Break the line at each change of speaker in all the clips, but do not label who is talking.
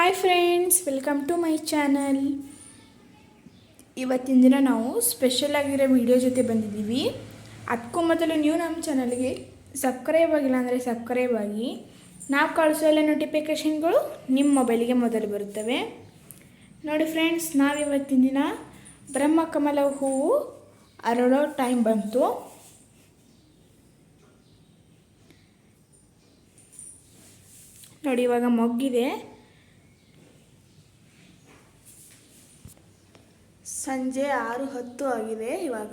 Hi friends welcome to my channel ಇವತ್ತಿನ ದಿನ ನಾವು ಸ್ಪೆಷಲ್ ಆಗಿರೋ ವಿಡಿಯೋ ಜೊತೆ ಬಂದಿದ್ದೀವಿ. ಅದಕ್ಕೂ ಮೊದಲು ನೀವು ನಮ್ಮ ಚಾನಲ್ಗೆ ಸಬ್ಸ್ಕ್ರೈಬ್ ಆಗಿಲ್ಲ ಅಂದರೆ ಸಬ್ಸ್ಕ್ರೈಬ್ ಆಗಿ. ನಾವು ಕಳಿಸೋ ಎಲ್ಲ ನೋಟಿಫಿಕೇಷನ್ಗಳು ನಿಮ್ಮ ಮೊಬೈಲಿಗೆ ಮೊದಲು ಬರುತ್ತವೆ. ನೋಡಿ ಫ್ರೆಂಡ್ಸ್ ನಾವಿವತ್ತಿನ ದಿನ ಬ್ರಹ್ಮಕಮಲ ಹೂವು, ಅರಳೋ ಟೈಮ್ ಬಂತು. ನೋಡಿ ಇವಾಗ ಮೊಗ್ಗಿದೆ. ಸಂಜೆ ಆರು ಹತ್ತು ಆಗಿದೆ ಇವಾಗ.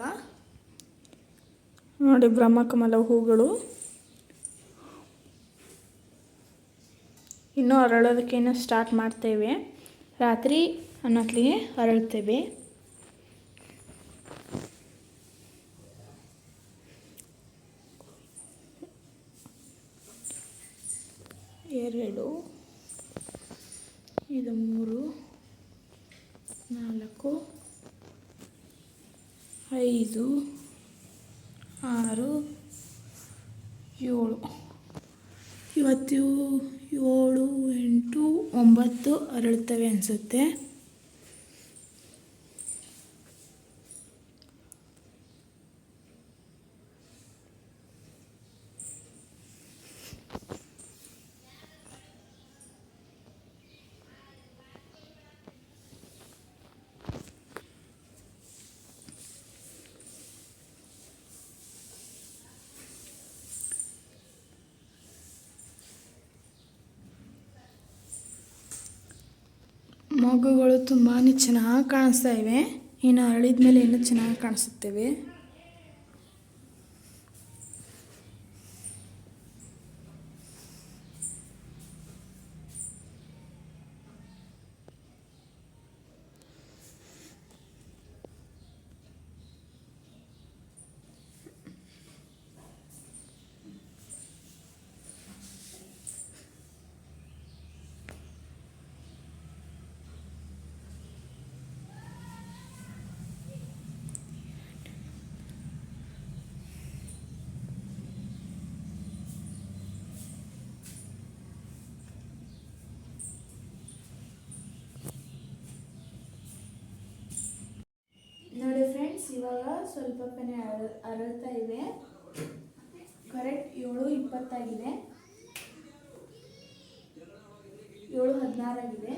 ನೋಡಿ ಬ್ರಹ್ಮಕಮಲ ಹೂಗಳು. ಇನ್ನೂ ಅರಳೋದಕ್ಕೇನು ಸ್ಟಾರ್ಟ್ ಮಾಡ್ತೇವೆ. ರಾತ್ರಿ ಅನ್ನೋತ್ಲಿಗೆ ಅರಳ್ತೇವೆ ಎರಡು, ಇದು ಮೂರು, ನಾಲ್ಕು ಐದು ಆರು ಏಳು. ಇವತ್ತು ಏಳು ಎಂಟು ಒಂಬತ್ತು ಅರಳುತ್ತವೆ ಅನಿಸುತ್ತೆ. ಮೊಗ್ಗುಗಳು ತುಂಬಾ ಚೆನ್ನಾಗಿ ಕಾಣಿಸ್ತಾ ಇವೆ. ಇನ್ನು ಅರಳಿದ ಮೇಲೆ ಇನ್ನೂ ಚೆನ್ನಾಗಿ ಕಾಣಿಸುತ್ತವೆ ನೋಡಿ ಫ್ರೆಂಡ್ಸ್ ಇವಾಗ ಸ್ವಲ್ಪ ಕನೆ ಅರ ಅರಳ್ತಾ ಇದೆ. ಕರೆಕ್ಟ್ ಏಳು ಇಪ್ಪತ್ತಾಗಿದೆ. ಏಳು ಹದಿನಾರಾಗಿದೆ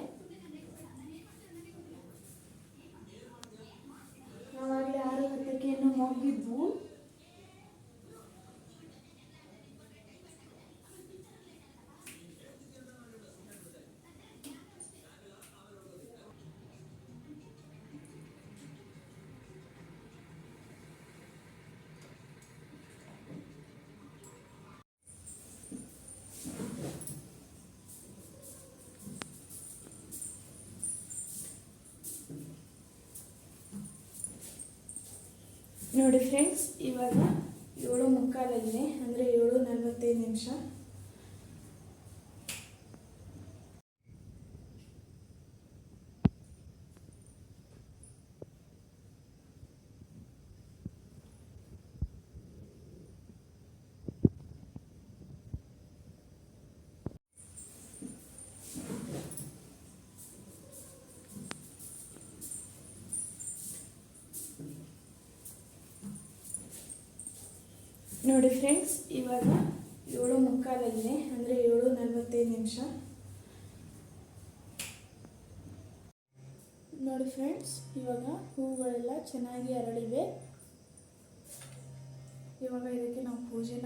ನಾವಾಗಲೇ ಆರು ಹತ್ತಕ್ಕೆ ಏನು ಹೋಗಿದ್ವು ನೋಡಿ ಫ್ರೆಂಡ್ಸ್ ಇವಾಗ ಏಳು ಮುಕ್ಕಾಲಲ್ಲಿ ಅಂದರೆ ಏಳು ನಲವತ್ತೈದು ನಿಮಿಷ. ನೋಡಿ ಫ್ರೆಂಡ್ಸ್ ಇವಾಗ ಏಳು ಮುಕ್ಕಾಲಲ್ಲಿ, ಅಂದರೆ ಏಳು ನಲವತ್ತೈದು ನಿಮಿಷ. ನೋಡಿ ಫ್ರೆಂಡ್ಸ್ ಇವಾಗ ಹೂಗಳೆಲ್ಲ ಚೆನ್ನಾಗಿ ಅರಳಿವೆ. ಇವಾಗ ಇದಕ್ಕೆ ನಾವು ಪೂಜೆನ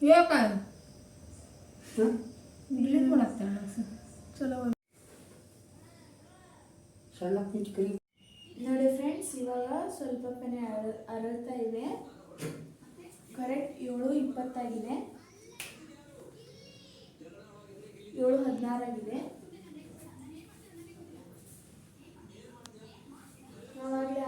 ಯಾಕ
ಚಲೋ
ಸಣ್ಣ
ನೋಡಿ ಫ್ರೆಂಡ್ಸ್ ಇವಾಗ ಸ್ವಲ್ಪ ಪೆನೆ ಅರ ಅರಳ್ತಾ ಇದೆ. ಕರೆಕ್ಟ್ ಏಳು ಇಪ್ಪತ್ತಾಗಿದೆ. ಏಳು ಹದಿನಾರಾಗಿದೆ ನಾವಾಗಲೇ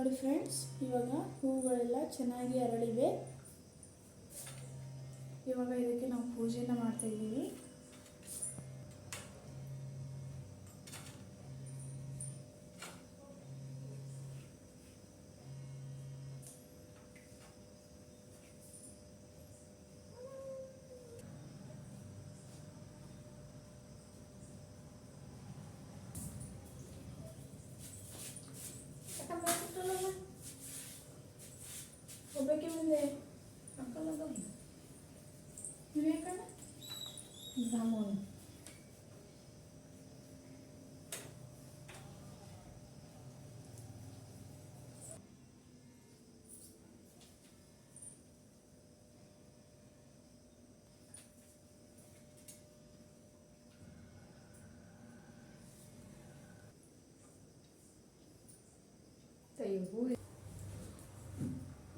ನೋಡಿ ಫ್ರೆಂಡ್ಸ್ ಇವಾಗ ಹೂಗಳೆಲ್ಲ ಚೆನ್ನಾಗಿ ಅರಳಿವೆ. ಇವಾಗ ಇದಕ್ಕೆ ನಾವು ಪೂಜೆನ ಮಾಡ್ತಾ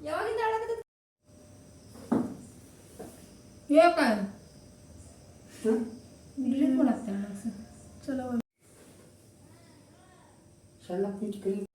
ಯಾವಾಗಿಂದ ಹಾಳಾಗತ್ತೆ
ಯಾಕ ಡಿಲೀಟ್ ಮಾಡಾಕ್ತಾಳ
ಚಲೋ
ಸಣ್ಣ ಪಿಚ್ಕರಿ
ಇದು